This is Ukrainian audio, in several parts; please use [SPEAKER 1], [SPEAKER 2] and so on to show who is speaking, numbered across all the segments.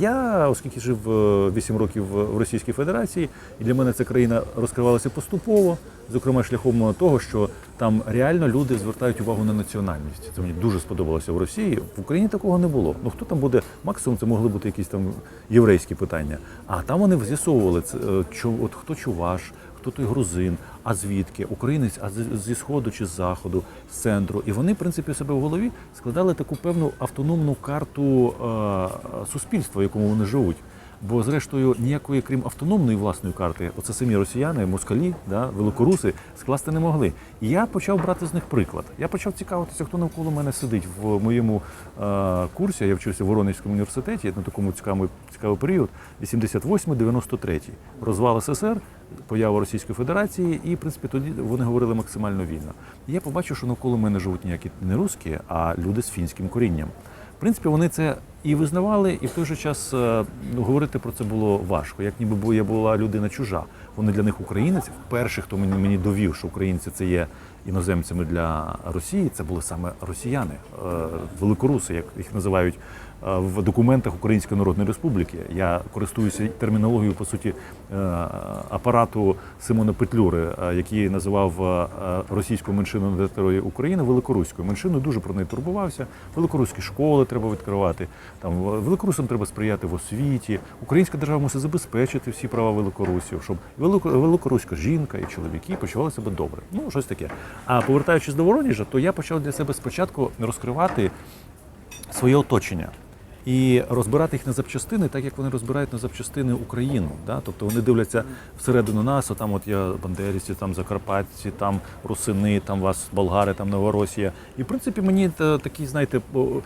[SPEAKER 1] Я, оскільки жив е, 8 років в Російській Федерації, і для мене ця країна розкривалася поступово, зокрема шляхом того, що там реально люди звертають увагу на національність. Це мені дуже сподобалося в Росії. В Україні такого не було. Ну хто там буде максимум, це могли бути якісь там єврейські питання. А там вони з'ясовували це, е, от хто чуваш, хто і грузин, а звідки, українець, а зі сходу чи з заходу, з центру. І вони, в принципі, себе в голові складали таку певну автономну карту е, суспільства, в якому вони живуть. Бо, зрештою, ніякої, крім автономної власної карти, оце самі росіяни, москалі, да, великоруси, скласти не могли. І я почав брати з них приклад. Я почав цікавитися, хто навколо мене сидить в моєму е, курсі. Я вчився в Воронезькому університеті на такому цікавий, цікавий період, 88-93. Розвал СССР, поява Російської Федерації, і, в принципі, тоді вони говорили максимально вільно. І я побачив, що навколо мене живуть ніякі не русські, а люди з фінським корінням. В принципі, вони це і визнавали, і в той же час е, ну, говорити про це було важко. Як ніби я була людина чужа. Вони для них українець. Перший, хто мені, мені довів, що українці це є іноземцями для Росії, це були саме росіяни, е, великоруси, як їх називають в документах Української Народної Республіки. Я користуюся термінологією по суті е, апарату Симона Петлюри, е, який називав е, російську меншину на території України великоруською меншиною. Дуже про неї турбувався. Великоруські школи треба відкривати. Там е, великорусам треба сприяти в освіті. Українська держава мусить забезпечити всі права великорусів, щоб велико- великоруська жінка і чоловіки почували себе добре. Ну щось таке. А повертаючись до Воронежа, то я почав для себе спочатку розкривати своє оточення. І розбирати їх на запчастини, так як вони розбирають на запчастини Україну. Да? Тобто вони дивляться всередину нас, а там от я бандерівці, там закарпатці, там русини, там вас болгари, там новоросія. І в принципі мені та- такі, знаєте, о,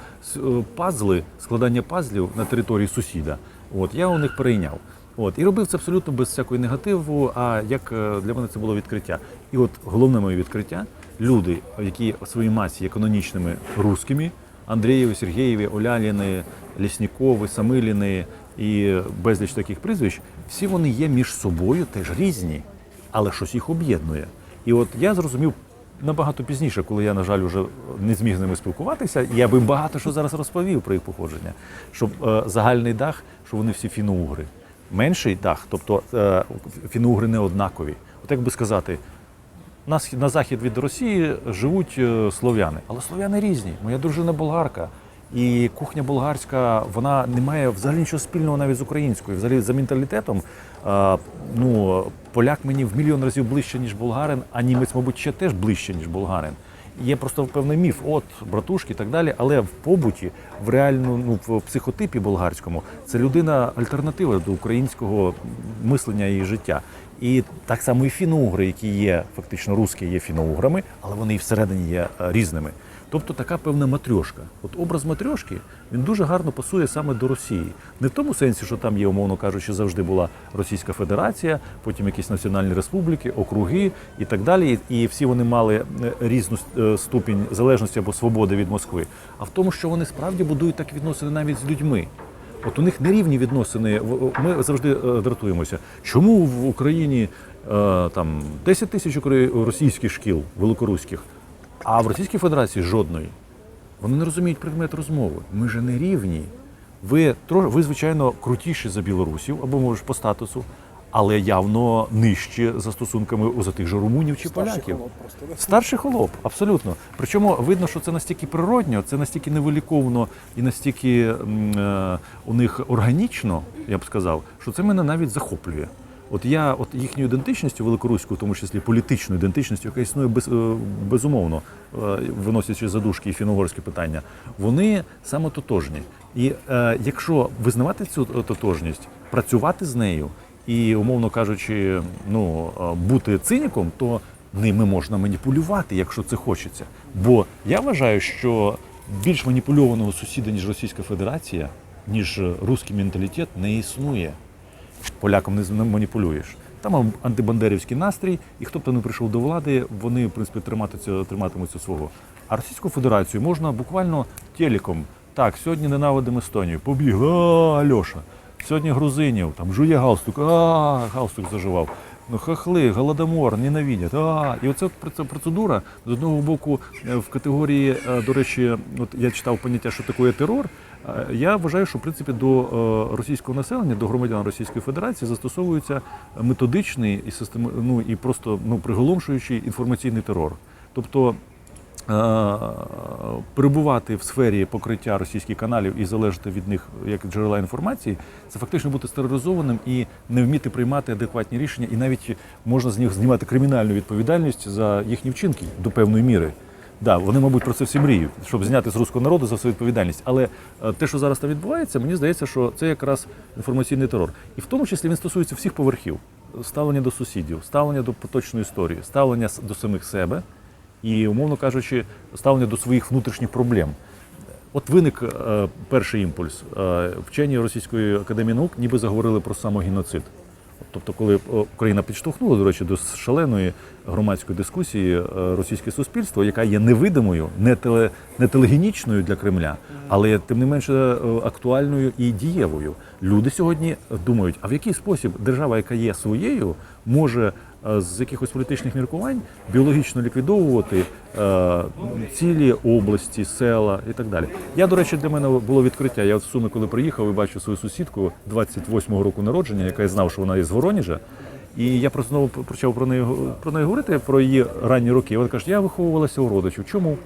[SPEAKER 1] пазли, складання пазлів на території сусіда. От я у них перейняв. От і робив це абсолютно без всякої негативу. А як е, для мене це було відкриття? І от головне моє відкриття люди, які в своїй масі є канонічними русскими, Андрієві, Сергієві, Оляліни, Ліснікови, Самиліни і безліч таких прізвищ, всі вони є між собою теж різні, але щось їх об'єднує. І от я зрозумів набагато пізніше, коли я, на жаль, вже не зміг з ними спілкуватися, я би багато що зараз розповів про їх походження. Щоб е, загальний дах, що вони всі фіно-угри. Менший дах, тобто е, фіно-угри не однакові. От як би сказати, на, на захід від Росії живуть е, слов'яни, але слов'яни різні. Моя дружина болгарка. І кухня болгарська, вона не має взагалі нічого спільного навіть з українською. Взагалі за менталітетом, ну поляк мені в мільйон разів ближче, ніж болгарин, а німець, мабуть, ще теж ближче, ніж болгарин. Є просто певний міф, от братушки і так далі. Але в побуті, в реальному ну, в психотипі болгарському, це людина альтернатива до українського мислення і життя. І так само і фіноугри, які є фактично русські, є фіноуграми, але вони і всередині є е, різними. Тобто така певна матрьошка. От образ матрьошки він дуже гарно пасує саме до Росії. Не в тому сенсі, що там є, умовно кажучи, завжди була Російська Федерація, потім якісь національні республіки, округи і так далі. І всі вони мали е, різну е, ступінь залежності або свободи від Москви. А в тому, що вони справді будують так відносини навіть з людьми. От у них нерівні відносини. Ми завжди е, дратуємося. Чому в Україні там 10 тисяч російських шкіл великоруських, а в Російській Федерації жодної? Вони не розуміють предмет розмови. Ми же не рівні. Ви ви, звичайно, крутіші за білорусів або може по статусу, але явно нижчі за стосунками за тих же румунів чи поляків. Старший холоп, абсолютно. Причому видно, що це настільки природньо, це настільки невиліковно і настільки е, у них органічно, я б сказав, що це мене навіть захоплює. От я, от їхню ідентичністю великоруську, в тому числі політичну ідентичністю, яка існує без, е, безумовно, е, виносячи задушки і фіногорські питання, вони саме тотожні. І е, якщо визнавати цю тотожність, працювати з нею і, умовно кажучи, ну е, бути циніком, то ними можна маніпулювати, якщо це хочеться. Бо я вважаю, що більш маніпульованого сусіда, ніж Російська Федерація, ніж русський менталітет, не існує. Полякам не маніпулюєш. Там антибандерівський настрій, і хто б там не прийшов до влади, вони в принципі триматимуться, триматимуться свого. А Російську Федерацію можна буквально телеком. Так, сьогодні ненавидимо Естонію. Побігли, а, Альоша. Сьогодні грузинів, там жує галстук, а галстук заживав. Ну, хахли, голодомор, ненавидять. А, і оце процедура з одного боку е, в категорії, е, до речі, от я читав поняття, що таке терор. Е, Я вважаю, що в принципі до е, російського населення, до громадян Російської Федерації застосовується методичний і систем, ну і просто ну приголомшуючий інформаційний терор. Тобто е, перебувати в сфері покриття російських каналів і залежати від них як джерела інформації, це фактично бути стерилізованим і не вміти приймати адекватні рішення, і навіть можна з них знімати кримінальну відповідальність за їхні вчинки до певної міри. Да, вони, мабуть, про це всі мріють, щоб зняти з руського народу за свою відповідальність. Але е, те, що зараз там відбувається, мені здається, що це якраз інформаційний терор. І в тому числі він стосується всіх поверхів: ставлення до сусідів, ставлення до поточної історії, ставлення до самих себе і, умовно кажучи, ставлення до своїх внутрішніх проблем. От виник е, перший імпульс. Е, вчені Російської академії наук ніби заговорили про самогеноцид. Тобто, коли е, Україна підштовхнула, до речі, до шаленої громадської дискусії е, російське суспільство, яка є невидимою, не, теле, не телегенічною для Кремля, але тим не менше е, актуальною і дієвою. Люди сьогодні думають, а в який спосіб держава, яка є своєю, може з якихось політичних міркувань біологічно ліквідовувати е, цілі області, села і так далі. Я, до речі, для мене було відкриття. Я в Суми, коли приїхав і бачив свою сусідку 28-го року народження, яка я знав, що вона із Воронежа. І я просто знову почав про неї про неї говорити, про її ранні роки. Вона каже, я виховувалася у родичів. Чому?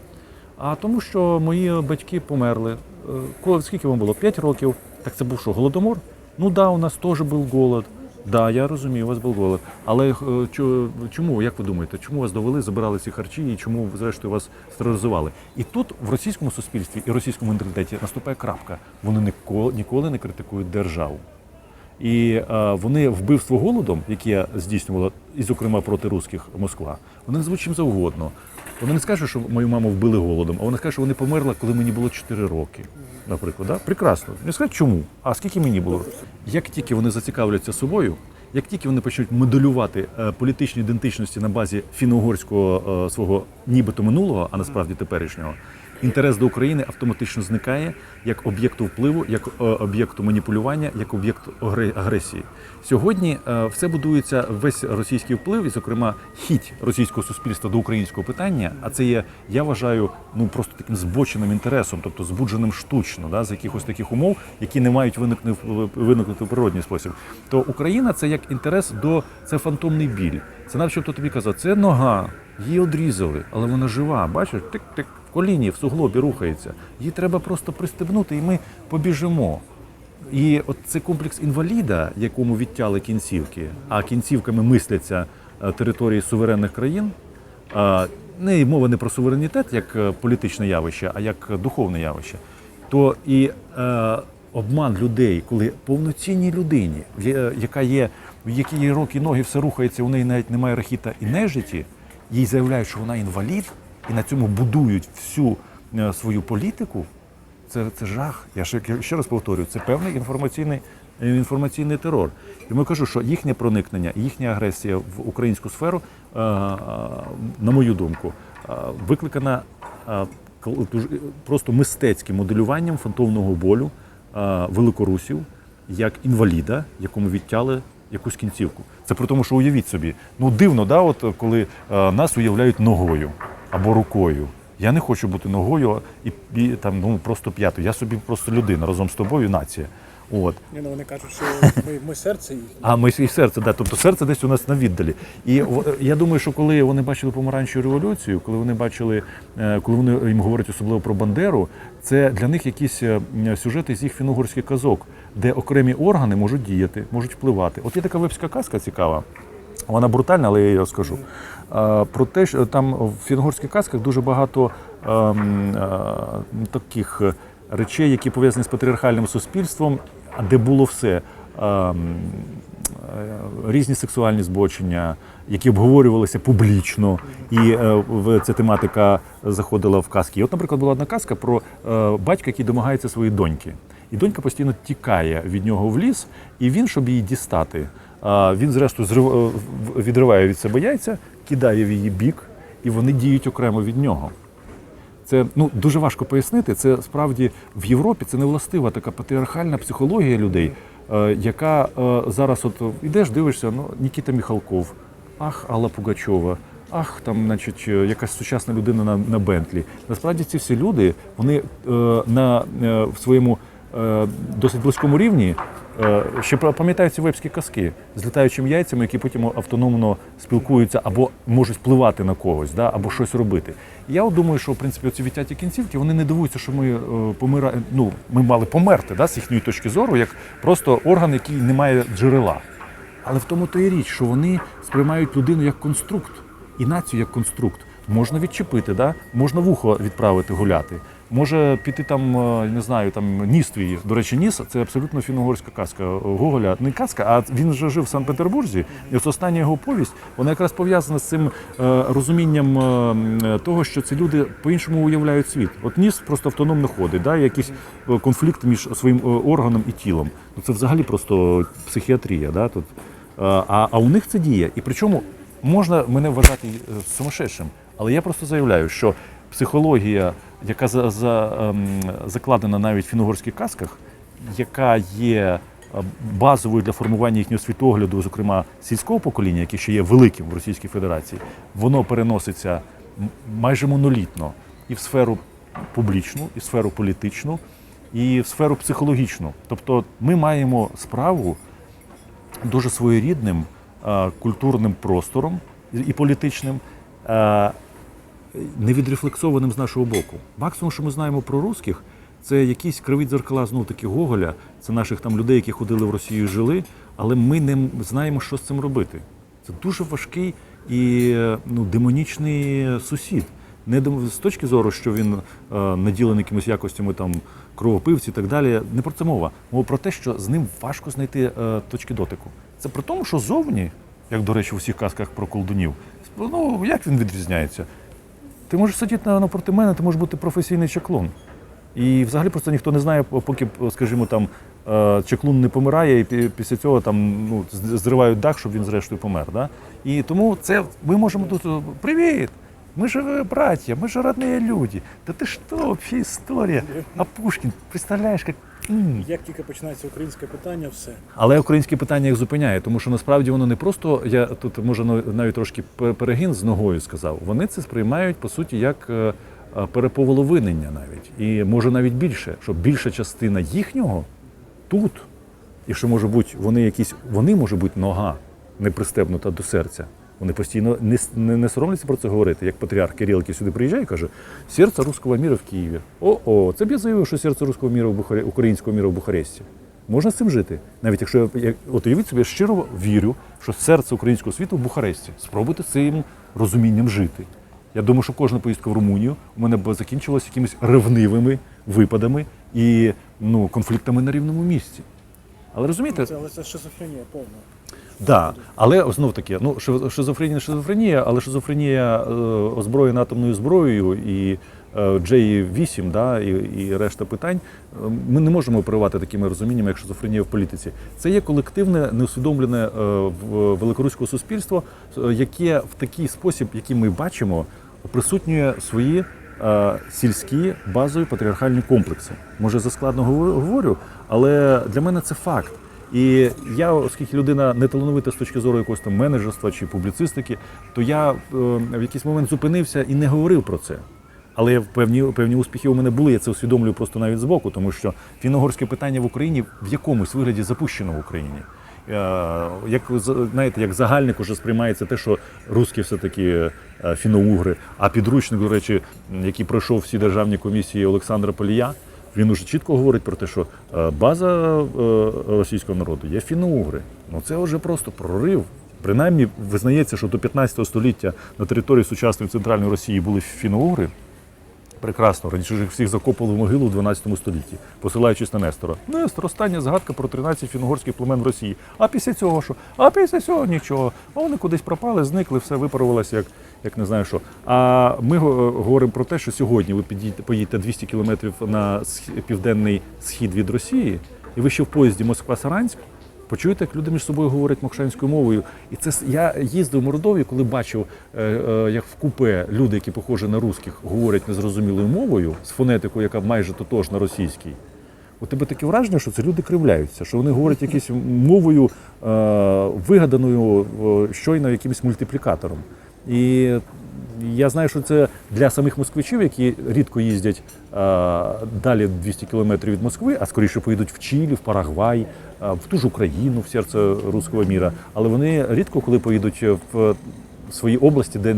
[SPEAKER 1] А тому, що мої батьки померли. Е, Коли скільки вам було? 5 років. Так це був що, голодомор? Ну да, у нас теж був голод. Да, я розумію, вас був голод. Але е, чому, як ви думаєте, чому вас довели, забирали ці харчі і чому, зрештою, вас стерилізували? І тут в російському суспільстві і російському менталітеті наступає крапка. Вони ніколи, ніколи не критикують державу. І е, вони вбивство голодом, яке здійснювала, і зокрема проти русських Москва, вони назвуть чим завгодно. Вони не скажуть, що мою маму вбили голодом, а вони скажуть, що вони померли, коли мені було 4 роки. Наприклад, да? прекрасно. Не скажуть чому, а скільки мені було. Як тільки вони зацікавляться собою, як тільки вони почнуть моделювати е, політичні ідентичності на базі фіно-угорського е, свого нібито минулого, а насправді теперішнього, інтерес до України автоматично зникає як об'єкту впливу, як е, об'єкту маніпулювання, як об'єкт агресії. Сьогодні е, все будується весь російський вплив, і, зокрема, хідь російського суспільства до українського питання. А це є, я вважаю, ну просто таким збоченим інтересом, тобто збудженим штучно, да, з якихось таких умов, які не мають в виникнути в природній спосіб. То Україна це як інтерес до це фантомний біль. Це начебто тобі казав, це нога, її одрізали, але вона жива. Бачиш, тик-тик в коліні, в суглобі рухається. Її треба просто пристебнути, і ми побіжимо. І от цей комплекс інваліда, якому відтяли кінцівки, а кінцівками мисляться е, території суверенних країн. е, Не мова не про суверенітет як е, політичне явище, а як духовне явище. То і е, обман людей, коли повноцінній людині, яка є, в якій є руки, ноги, все рухається, у неї навіть немає рахіта і нежиті, їй заявляють, що вона інвалід, і на цьому будують всю е, свою політику. Це, це жах. Я ще, ще раз повторюю, це певний інформаційний, е, інформаційний терор. Тому я кажу, що їхнє проникнення, їхня агресія в українську сферу, е, на мою думку, викликана просто мистецьким моделюванням фантомного болю великорусів як інваліда, якому відтяли якусь кінцівку. Це при тому, що уявіть собі, ну дивно, да, от коли е, нас уявляють ногою або рукою. Я не хочу бути ногою і, і там ну просто п'ятою. Я собі просто людина разом з тобою, нація. От.
[SPEAKER 2] Ні, ну вони кажуть, що ми, ми серце їхнє.
[SPEAKER 1] А ми і серце, да. Тобто серце десь у нас на віддалі. І в- я думаю, що коли вони бачили помаранчеву революцію, коли вони бачили, е, коли вони їм говорять особливо про Бандеру, це для них якісь е, сюжети з їх фінугорських казок, де окремі органи можуть діяти, можуть впливати. От є така вебська казка цікава. Вона брутальна, але я її розкажу. Про те, що там в фінгорських казках дуже багато ем, е, таких речей, які пов'язані з патріархальним суспільством, де було все. Ем, е, Різні сексуальні збочення, які обговорювалися публічно, і е, в ця тематика заходила в казки. І от, наприклад, була одна казка про е, батька, який домагається своєї доньки. І донька постійно тікає від нього в ліс, і він, щоб її дістати, він, зрештою, відриває від себе яйця, кидає в її бік, і вони діють окремо від нього. Це ну дуже важко пояснити. Це справді в Європі це не властива така патріархальна психологія людей. е, яка е, зараз от ідеш, дивишся, ну Нікіта Міхалков, ах, Алла Пугачова. Ах, там, значить, е, якась сучасна людина на, на Бентлі. Насправді ці всі люди, вони е, на е, в своєму досить близькому рівні е, ще пра- пам'ятають ці вебські казки з літаючими яйцями, які потім автономно спілкуються або можуть впливати на когось, да, або щось робити. Я от думаю, що в принципі оці відтяті кінцівки вони не дивуються, що ми е, помира... ну, ми мали померти да, з їхньої точки зору, як просто орган, який не має джерела. Але в тому то і річ, що вони сприймають людину як конструкт і націю як конструкт. Можна відчепити, да? можна вухо відправити гуляти. Може піти там, е, не знаю, там ніс твій. До речі, ніс це абсолютно фіно-угорська казка Гоголя. Не казка, а він вже жив в Санкт-Петербурзі. І ось остання його повість, вона якраз пов'язана з цим е, розумінням е, того, що ці люди по-іншому уявляють світ. От ніс просто автономно ходить, да? якісь е, конфлікти між своїм органом і тілом. Ну, це взагалі просто психіатрія. Да? Тут. А, а у них це діє. І причому можна мене вважати сумасшедшим, але я просто заявляю, що психологія, яка за, за, ем, закладена навіть в фіно-угорських казках, яка є е, базовою для формування їхнього світогляду, зокрема сільського покоління, яке ще є великим в Російській Федерації, воно переноситься майже монолітно і в сферу публічну, і в сферу політичну, і в сферу психологічну. Тобто ми маємо справу дуже своєрідним е, культурним простором і і політичним, е, невідрефлексованим з нашого боку. Максимум, що ми знаємо про русських, це якісь криві дзеркала знов таки Гоголя, це наших там людей, які ходили в Росію, і жили, але ми не знаємо, що з цим робити. Це дуже важкий і ну, демонічний сусід. Не з точки зору, що він е, наділений якимись якостями там кровопивці і так далі. Не про це мова. Мова про те, що з ним важко знайти е, точки дотику. Це при тому, що зовні, як до речі, у всіх казках про колдунів, ну як він відрізняється? Ти можеш сидіти на- напроти мене, ти можеш бути професійний чаклун. І взагалі просто ніхто не знає, поки, скажімо, там е, чаклун не помирає, і пі- після цього там ну, з- зривають дах, щоб він зрештою помер. Да? І тому це ми можемо тут е, привіт! Мы же э, братья, мы же родные люди. Да ты что, вообще история. А Пушкін, представляєш, як.
[SPEAKER 2] Як тільки починається українське питання, все.
[SPEAKER 1] Але українське питання їх зупиняє, тому що насправді воно не просто, я тут може нав- навіть трошки перегін з ногою сказав. Вони це сприймають по суті як е, е, переполовинення навіть. І може навіть більше, що більша частина їхнього тут. І що може бути, вони якісь, вони може бути нога не пристебнута до серця. Вони постійно не, не, не соромляться про це говорити, як патріарх Кирил, який сюди приїжджає каже: серце руського міра в Києві. О-о, це б я заявив, що серце руського міра в Бухаре... українського міра в Бухаресті. Можна з цим жити. Навіть якщо я от уявіть собі, я щиро вірю, що серце українського світу в Бухаресті. Спробуйте цим розумінням жити. Я думаю, що кожна поїздка в Румунію у мене б закінчилася якимись ревнивими випадами і ну, конфліктами на рівному місці. Але розумієте,
[SPEAKER 2] Це, але це шизофренія повна.
[SPEAKER 1] Да, але знов таки, ну шиз- шизофренія, шизофренія, але шизофренія е, озброєна атомною зброєю і е, J8, да, і, і решта питань. е, Ми не можемо оперувати такими розуміннями, як шизофренія в політиці. Це є колективне, неусвідомлене е, в- великоруського суспільство, яке в такий спосіб, який ми бачимо, присутнює свої сільські базові патріархальні комплекси. Може, заскладно говорю- говорю, але для мене це факт. І я, оскільки людина не талановита з точки зору якогось там менеджерства чи публіцистики, то я е, в якийсь момент зупинився і не говорив про це. Але певні, певні успіхи у мене були, я це усвідомлюю просто навіть збоку, тому що фіно-угорське питання в Україні в якомусь вигляді запущено в Україні. Е, Як з- знаєте, як загальник уже сприймається те, що русські все-таки е, фіно-угри, а підручник, до речі, який пройшов всі державні комісії Олександра Полія, він уже чітко говорить про те, що е, база е, російського народу є фіно-угри. Ну це вже просто прорив. Принаймні визнається, що до 15 століття на території сучасної центральної Росії були фіно-угри. Прекрасно, раніше ж всіх закопали в могилу в 12 столітті, посилаючись на Нестора. Нестор, остання згадка про 13 фінгорських племен в Росії. А після цього що? А після цього нічого. А вони кудись пропали, зникли, все випарувалося, як, як не знаю що. А ми говоримо про те, що сьогодні ви поїдете 200 кілометрів на південний схід від Росії, і ви ще в поїзді Москва-Саранськ. Почуєте, як люди між собою говорять мокшанською мовою. І це я їздив в Мордовію, коли бачив, е, е, як в купе люди, які похожі на русських, говорять незрозумілою мовою з фонетикою, яка майже тотожна російській. у тебе таке враження, що це люди кривляються, що вони говорять якоюсь мовою е, вигаданою щойно якимось мультиплікатором. І я знаю, що це для самих москвичів, які рідко їздять е, далі 200 кілометрів від Москви, а скоріше поїдуть в Чилі, в Парагвай, е, в ту ж Україну, в серце руського міра. Але вони рідко коли поїдуть в свої області, де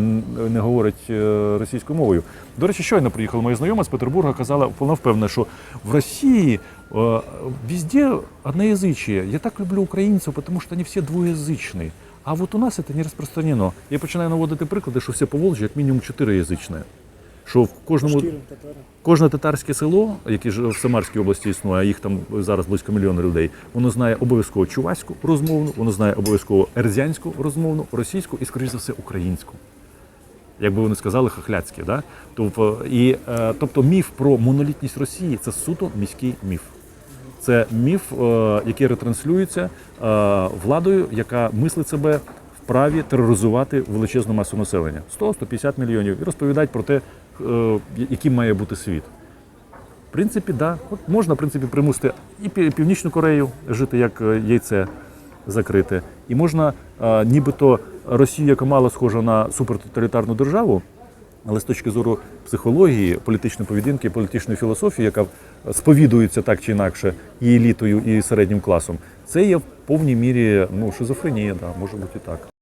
[SPEAKER 1] не говорять е, російською мовою. До речі, щойно приїхала моя знайома з Петербурга, казала, вона впевнена, що в Росії везде одноязичие. Я так люблю українців, тому що вони всі двоязичні. А от у нас це не розпространено. Я починаю наводити приклади, що все Поволжя як мінімум чотириязичне. Що в кожному Кожне татарське село, яке ж в Самарській області існує, а їх там зараз близько мільйона людей, воно знає обов'язково чуваську розмовну, воно знає обов'язково ерзянську розмовну, російську і, скоріш за все, українську. Якби вони сказали хохляцькі, да? Тобто, і, тобто міф про монолітність Росії це суто міський міф. Це міф, е, який ретранслюється е, владою, яка мислить себе вправі тероризувати величезну масу населення 100-150 мільйонів і розповідають про те, е, яким має бути світ. В принципі, да. От можна в принципі примусити і Пі- Північну Корею жити як яйце закрите, і можна нібито Росію, яка мало схожа на супертоталітарну державу, але з точки зору психології, політичної поведінки, політичної філософії, яка сповідується так чи інакше і елітою, і середнім класом, це є в повній мірі ну, шизофренія, да, може бути і так.